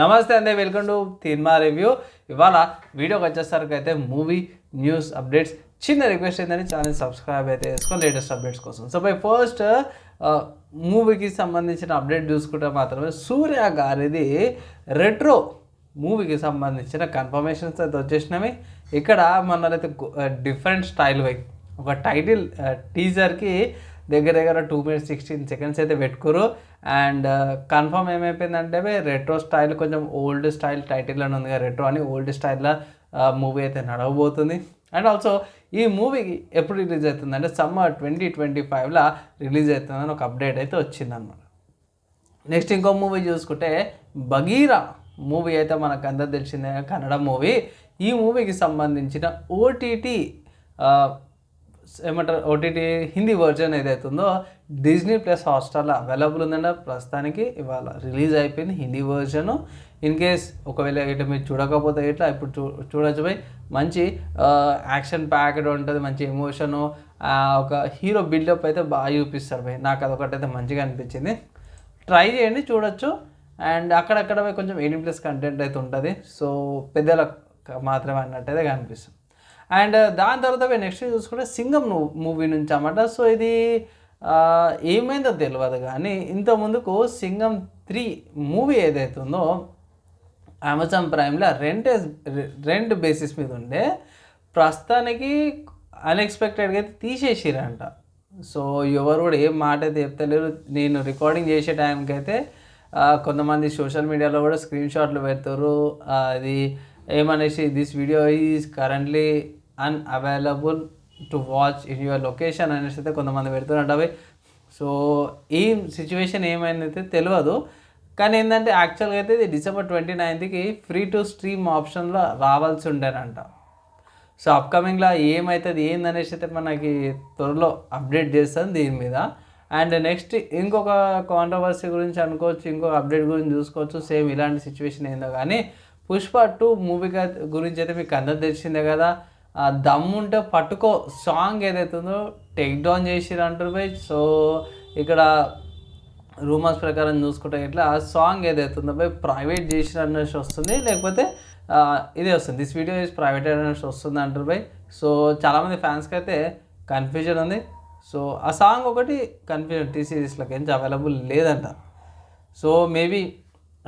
నమస్తే అండి welcome to cinema review. ఇవాళ వీడియోకి వచ్చేసరికి అయితే మూవీ న్యూస్ అప్డేట్స్. చిన్న రిక్వెస్ట్ ఏంటంటే ఛానల్ సబ్స్క్రైబ్ అయితే చేసుకోండి లేటెస్ట్ అప్డేట్స్ కోసం. సో బై ఫస్ట్ మూవీకి సంబంధించిన అప్డేట్ చూసుకుంటే మాత్రమే సూర్య గారిది రెట్రో మూవీకి సంబంధించిన కన్ఫర్మేషన్స్ అయితే వచ్చేసినవి. ఇక్కడ మనైతే డిఫరెంట్ స్టైల్ వై ఒక టైటిల్ టీజర్కి దగ్గర దగ్గర టూ మినిట్స్ సిక్స్టీన్ సెకండ్స్ అయితే పెట్టుకురు. అండ్ కన్ఫర్మ్ uh, ఏమైపోయిందంటే రెట్రో స్టైల్ కొంచెం ఓల్డ్ స్టైల్ టైటిల్ అని ఉంది కదా రెట్రో అని ఓల్డ్ స్టైల్లో మూవీ అయితే నడవబోతుంది. అండ్ ఆల్సో ఈ మూవీ ఎప్పుడు రిలీజ్ అవుతుంది అంటే సమ్మర్ ట్వంటీ ట్వంటీ ఫైవ్లో రిలీజ్ అవుతుందని ఒక అప్డేట్ అయితే వచ్చిందన్నమాట. నెక్స్ట్ ఇంకో మూవీ చూసుకుంటే బగీరా మూవీ అయితే మనకు అందరు తెలిసిందే కన్నడ మూవీ ఈ మూవీకి సంబంధించిన ఓటీటీ ఏమంటారు ఓటీటీ హిందీ వర్జన్ ఏదైతే ఉందో డిజ్నీ ప్లస్ హాట్స్టార్లో అవైలబుల్ ఉందండి ప్రస్తుతానికి ఇవాళ రిలీజ్ అయిపోయింది హిందీ వర్జను ఇన్ కేస్ ఒకవేళ ఇట్లా మీరు చూడకపోతే ఇట్లా ఇప్పుడు చూ చూడొచ్చు పోయి మంచి యాక్షన్ ప్యాక్డ్ ఉంటుంది మంచి ఎమోషను ఒక హీరో బిల్డప్ అయితే బాగా చూపిస్తారు పోయి నాకు అదొకటి అయితే మంచిగా అనిపించింది. ట్రై చేయండి చూడొచ్చు. అండ్ అక్కడక్కడ కొంచెం ఎయిటీన్ ప్లస్ కంటెంట్ అయితే ఉంటుంది. సో పెద్దలకు మాత్రమే అన్నట్టయితే కనిపిస్తుంది. అండ్ దాని తర్వాత నెక్స్ట్ చూసుకుంటే సింగం మూవీ నుంచి అన్నమాట. సో ఇది ఏమైందో తెలియదు కానీ ఇంత ముందుకు సింగం త్రీ మూవీ ఏదైతే ఉందో అమెజాన్ ప్రైమ్లో రెంట్ రెంట్ బేసిస్ మీద ఉండే ప్రస్తుతానికి అన్ఎక్స్పెక్టెడ్గా అయితే తీసేసిరంట. సో ఎవరు కూడా ఏం మాట అయితే చెప్తలేరు. నేను రికార్డింగ్ చేసే టైంకి అయితే కొంతమంది సోషల్ మీడియాలో కూడా స్క్రీన్ షాట్లు పెడతారు అది ఏమనేసి this video is currently unavailable to watch in your location అనేసి అయితే కొంతమంది పెడుతున్నట్టు అవి. సో ఈ సిచ్యువేషన్ ఏమైందైతే తెలియదు కానీ ఏంటంటే యాక్చువల్గా అయితే ఇది డిసెంబర్ ట్వంటీ నైన్త్కి ఫ్రీ టు స్ట్రీమ్ ఆప్షన్లో రావాల్సి ఉండేనంట సో అప్కమింగ్లో ఏమవుతుంది ఏందనేసి అయితే మనకి త్వరలో అప్డేట్ చేస్తాను దీని మీద. అండ్ నెక్స్ట్ ఇంకొక కాంట్రవర్సీ గురించి అనుకోవచ్చు ఇంకొక అప్డేట్ గురించి చూసుకోవచ్చు సేమ్ ఇలాంటి సిచ్యువేషన్ ఏందో. కానీ పుష్ప టూ మూవీ గురించి అయితే మీకు అందరు తెలిసిందే కదా. దమ్ముంటే పట్టుకో సాంగ్ ఏదైతే ఉందో టేక్ డౌన్ చేసిరు అంటారు బై. సో ఇక్కడ రూమర్స్ ప్రకారం చూసుకుంటే ఇట్లా ఆ సాంగ్ ఏదైతే ఉందో బై ప్రైవేట్ చేసిన అనేసి వస్తుంది. లేకపోతే ఇదే వస్తుంది. దిస్ వీడియో ఇస్ ప్రైవేట్ అనేసి వస్తుంది అంటారు బై. సో చాలామంది ఫ్యాన్స్కి అయితే కన్ఫ్యూజన్ ఉంది. సో ఆ సాంగ్ ఒకటి కన్ఫ్యూజన్ టీ సిరీస్లోకి నుంచి అవైలబుల్ లేదంట. సో మేబీ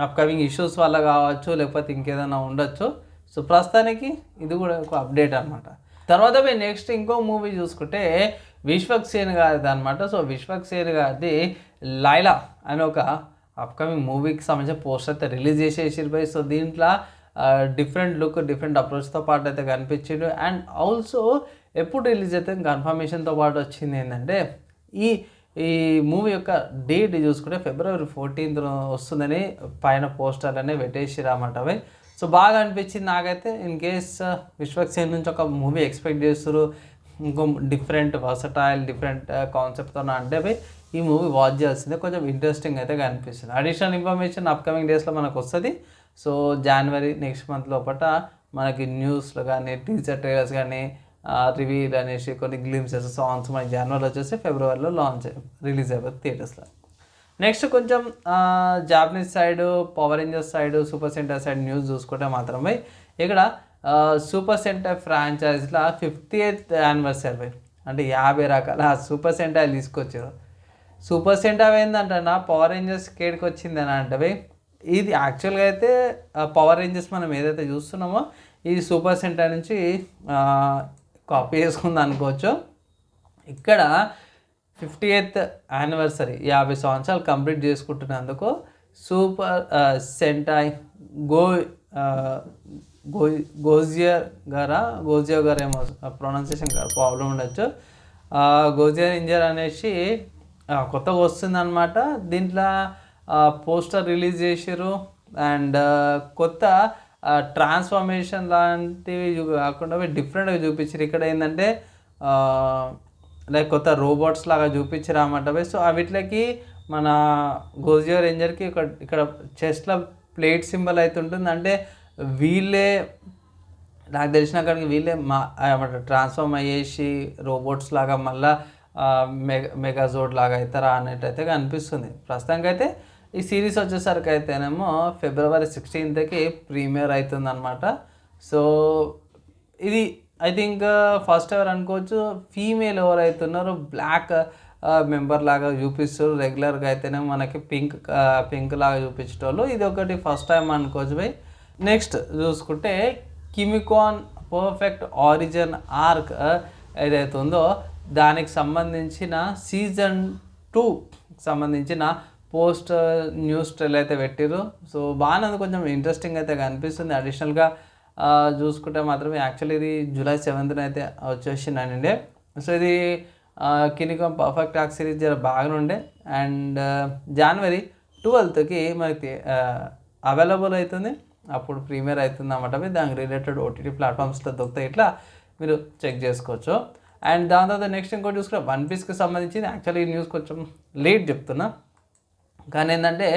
అప్కమింగ్ ఇష్యూస్ వల్ల కావచ్చు లేకపోతే ఇంకేదైనా ఉండొచ్చు. సో ప్రస్తుతానికి ఇది కూడా ఒక అప్డేట్ అనమాట తర్వాత మేము నెక్స్ట్ ఇంకో మూవీ చూసుకుంటే విశ్వక్ సేన్ గారిది అనమాట సో విశ్వక్ సేన్ గారిది లైలా అని ఒక అప్కమింగ్ మూవీకి సంబంధించిన పోస్టర్ అయితే రిలీజ్ చేసేసారు సో దీంట్లో డిఫరెంట్ లుక్ డిఫరెంట్ అప్రోచ్తో పాటు అయితే కనిపించిండు. అండ్ ఆల్సో ఎప్పుడు రిలీజ్ అయితే కన్ఫర్మేషన్తో పాటు వచ్చింది ఏంటంటే ఈ ఈ మూవీ యొక్క డేట్ చూసుకుంటే ఫిబ్రవరి ఫోర్టీన్త్ వస్తుందని పైన పోస్టర్ అనే పెట్టేసిరన్నమాట అవి సో బాగా అనిపించింది నాకైతే. In case uh, Vishwak Sen నుంచి ఒక మూవీ ఎక్స్పెక్ట్ చేస్తారు ఇంకో డిఫరెంట్ వర్సటైల్ డిఫరెంట్ uh, కాన్సెప్ట్తో అంటే ఈ మూవీ వాచ్ చేయాల్సిందే. కొంచెం ఇంట్రెస్టింగ్ అయితే కనిపిస్తుంది. అడిషనల్ ఇన్ఫర్మేషన్ అప్కమింగ్ డేస్లో మనకు వస్తుంది. సో జనవరి నెక్స్ట్ మంత్ లోపల మనకి న్యూస్లో కానీ టీజర్ ట్రైలర్స్ కానీ రివీల్ అనేసి కొన్ని గ్లిమ్సెస్ సాంగ్స్ మనకి జనవరిలో వచ్చేసి ఫిబ్రవరిలో లాంచ్ రిలీజ్ అయిపోతుంది థియేటర్స్లో నెక్స్ట్ కొంచెం Japanese side Power Rangers side Super Sentai side news చూసుకుంటే మాత్రమే ఇక్కడ సూపర్ సెంటర్ ఫ్రాంచైజ్లో ఫిఫ్టీ ఎయిత్ యానివర్సరీ అంటే యాభై రకాల సూపర్ సెంటర్ తీసుకొచ్చారు సూపర్ సెంటర్ ఏంటంటే పవర్ రేంజర్స్ కేడికి వచ్చింది అని అంటే ఇది యాక్చువల్గా అయితే పవర్ రేంజర్స్ మనం ఏదైతే చూస్తున్నామో ఇది సూపర్ సెంటర్ నుంచి కాపీ చేసుకుంది అనుకోవచ్చు. ఇక్కడ ఫిఫ్టీ ఎయిత్ యానివర్సరీ యాభై సంవత్సరాలు కంప్లీట్ చేసుకుంటున్నందుకు సూపర్ సెంటాయ్ గో గో గోజియర్ గారా? గోజియో గారు ఏమో ప్రొనౌన్సియేషన్ గారు ప్రాబ్లం ఉండొచ్చు. గోజియర్ ఇంజర్ అనేసి కొత్తగా వస్తుందన్నమాట. దీంట్లో పోస్టర్ రిలీజ్ చేసారు అండ్ కొత్త ట్రాన్స్ఫర్మేషన్ లాంటివి కాకుండా డిఫరెంట్గా చూపించారు ఇక్కడ ఏంటంటే లైక్ కొత్త రోబోట్స్ లాగా చూపించారు అన్నమాట సో అవిట్లకి మన గోజియో రేంజర్కి ఇక్కడ ఇక్కడ చెస్ట్లో ప్లేట్ సింబల్ అయితే ఉంటుంది. అంటే వీళ్ళే నాకు తెలిసిన కాడికి వీళ్ళే మా ట్రాన్స్ఫార్మ్ అయ్యేసి రోబోట్స్ లాగా మళ్ళా మెగా మెగాజోడ్ లాగా అవుతారా అన్నట్టయితే కనిపిస్తుంది. ప్రస్తుతానికి అయితే ఈ సిరీస్ వచ్చేసరికి అయితేనేమో ఫిబ్రవరి సిక్స్టీన్త్కి ప్రీమియర్ అవుతుంది అనమాట సో ఇది ఐ థింక్ ఫస్ట్ ఎవరు అనుకోవచ్చు ఫీమేల్ ఎవరైతే బ్లాక్ మెంబర్ లాగా చూపిస్తారు. రెగ్యులర్గా అయితేనే మనకి పింక్ పింక్ లాగా చూపించేటోళ్ళు. ఇది ఒకటి ఫస్ట్ టైం అనుకోవచ్చు బై నెక్స్ట్ చూసుకుంటే కిమికాన్ పర్ఫెక్ట్ ఆరిజిన్ ఆర్క్ ఏదైతే ఉందో దానికి సంబంధించిన సీజన్ టూ సంబంధించిన పోస్ట్ న్యూస్ ట్రెల్ అయితే పెట్టిర్రు. సో బాగానే కొంచెం ఇంట్రెస్టింగ్ అయితే కనిపిస్తుంది. అడిషనల్గా చూసుకుంటే మాత్రం యాక్చువల్లీ ఇది జూలై సెవెంత్న అయితే వచ్చేసిందండి. సో ఇది కినికం పర్ఫెక్ట్ ఆక్ సిరీస్ జర బాగానే ఉండే. అండ్ జనవరి ట్వెల్త్కి మనకి అవైలబుల్ అవుతుంది అప్పుడు ప్రీమియర్ అవుతుంది అన్నమాట. దానికి రిలేటెడ్ ఓటీటీ ప్లాట్ఫామ్స్లో దొరుకుతాయి. ఇట్లా మీరు చెక్ చేసుకోవచ్చు. అండ్ దాని తర్వాత నెక్స్ట్ ఇంకోటి చూసుకుంటే వన్ పీస్కి సంబంధించింది. యాక్చువల్లీ ఈ న్యూస్ కొంచెం లేట్ చెప్తున్నా. కానీ ఏంటంటే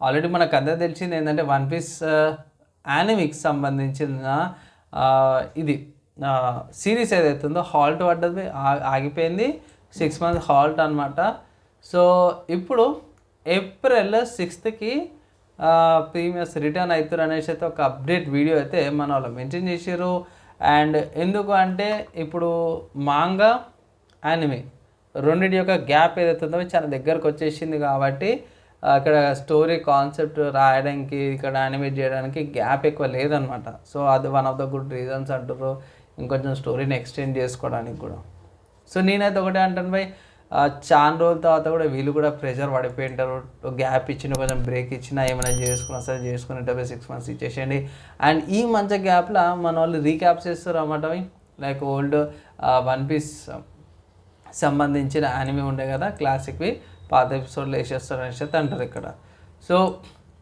ఆల్రెడీ మనకు అందరూ తెలిసింది ఏంటంటే వన్ పీస్ యానిమిక్స్ సంబంధించిన uh, ఇది సిరీస్ ఏదైతే ఉందో హాల్ట్ పడ్డది ఆగిపోయింది. సిక్స్ మంత్స్ హాల్ట్ అనమాట సో ఇప్పుడు ఏప్రిల్ సిక్స్త్కి ప్రీమియర్స్ రిటర్న్ అవుతారు అనేసి అయితే ఒక అప్డేట్ వీడియో అయితే మన వాళ్ళు మెన్షన్ చేసారు అండ్ ఎందుకు అంటే ఇప్పుడు మాంగా యానిమే రెండింటి యొక్క గ్యాప్ ఏదైతే ఉందో చాలా దగ్గరకు వచ్చేసింది కాబట్టి అక్కడ స్టోరీ కాన్సెప్ట్ రాయడానికి ఇక్కడ యానిమేట్ చేయడానికి గ్యాప్ ఎక్కువ లేదనమాట సో అది one of the good reasons అంటారు ఇంకొంచెం స్టోరీని ఎక్స్టెండ్ చేసుకోవడానికి కూడా. సో నేనైతే ఒకటే అంటాను బై చాలా రోజుల తర్వాత కూడా వీళ్ళు కూడా ప్రెషర్ పడిపోయి ఉంటారు గ్యాప్ ఇచ్చిన కొంచెం బ్రేక్ ఇచ్చినా ఏమైనా చేసుకున్నా సరే చేసుకునేటప్పుడు సిక్స్ మంత్స్ ఇచ్చేసేయండి. అండ్ ఈ మంచి గ్యాప్లో మన వాళ్ళు రీక్యాప్స్ చేస్తారు అన్నమాట లైక్ ఓల్డ్ వన్ పీస్ సంబంధించిన యానిమే ఉండే కదా క్లాసిక్వి పాత ఎపిసోడ్లు వేసేస్తారు అనేసి అయితే అంటారు ఇక్కడ. సో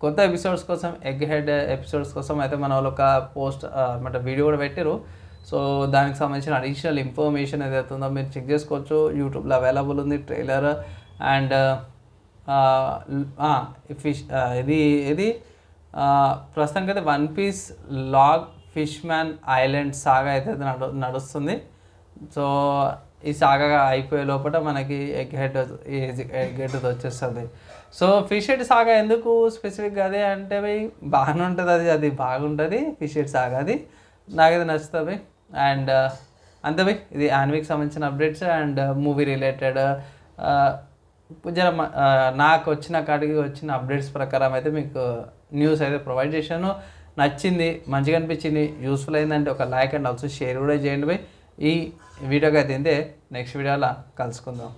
కొత్త ఎపిసోడ్స్ కోసం ఎగ్ హెడ్ ఎపిసోడ్స్ కోసం అయితే మన వాళ్ళు ఒక పోస్ట్ అంటే వీడియో కూడా పెట్టారు సో దానికి సంబంధించిన అడిషనల్ ఇన్ఫర్మేషన్ ఏదైతే ఉందో మీరు చెక్ చేసుకోవచ్చు. యూట్యూబ్లో అవైలబుల్ ఉంది ట్రైలర్ అండ్ ఫిష్ ఇది ఇది ప్రస్తుతానికి ప్రస్తుతానికైతే One Piece log fish man island saga అయితే నడు నడుస్తుంది. సో ఈ సాగా అయిపోయే లోపల మనకి ఎగ్ హెడ్ ఎగ్ హెడ్ వచ్చేస్తుంది. సో ఫిష్ హెడ్ సాగా ఎందుకు స్పెసిఫిక్గా అదే అంటే భయ్ బాగానే ఉంటుంది అది అది బాగుంటుంది ఫిష్ హెడ్ సాగా అది. నాకైతే నచ్చుతుంది అండ్ అంతే భయ్. ఇది యాన్వీకి సంబంధించిన అప్డేట్స్ అండ్ మూవీ రిలేటెడ్ జర నాకు వచ్చిన కాడికి వచ్చిన అప్డేట్స్ ప్రకారం అయితే మీకు న్యూస్ అయితే ప్రొవైడ్ చేశాను. నచ్చింది మంచిగా అనిపించింది యూస్ఫుల్ అయిందంటే ఒక లైక్ అండ్ ఆల్సో షేర్ కూడా చేయండి భయ్. ఈ వీడియోగా అయితే నెక్స్ట్ వీడియోలో కలుసుకుందాం.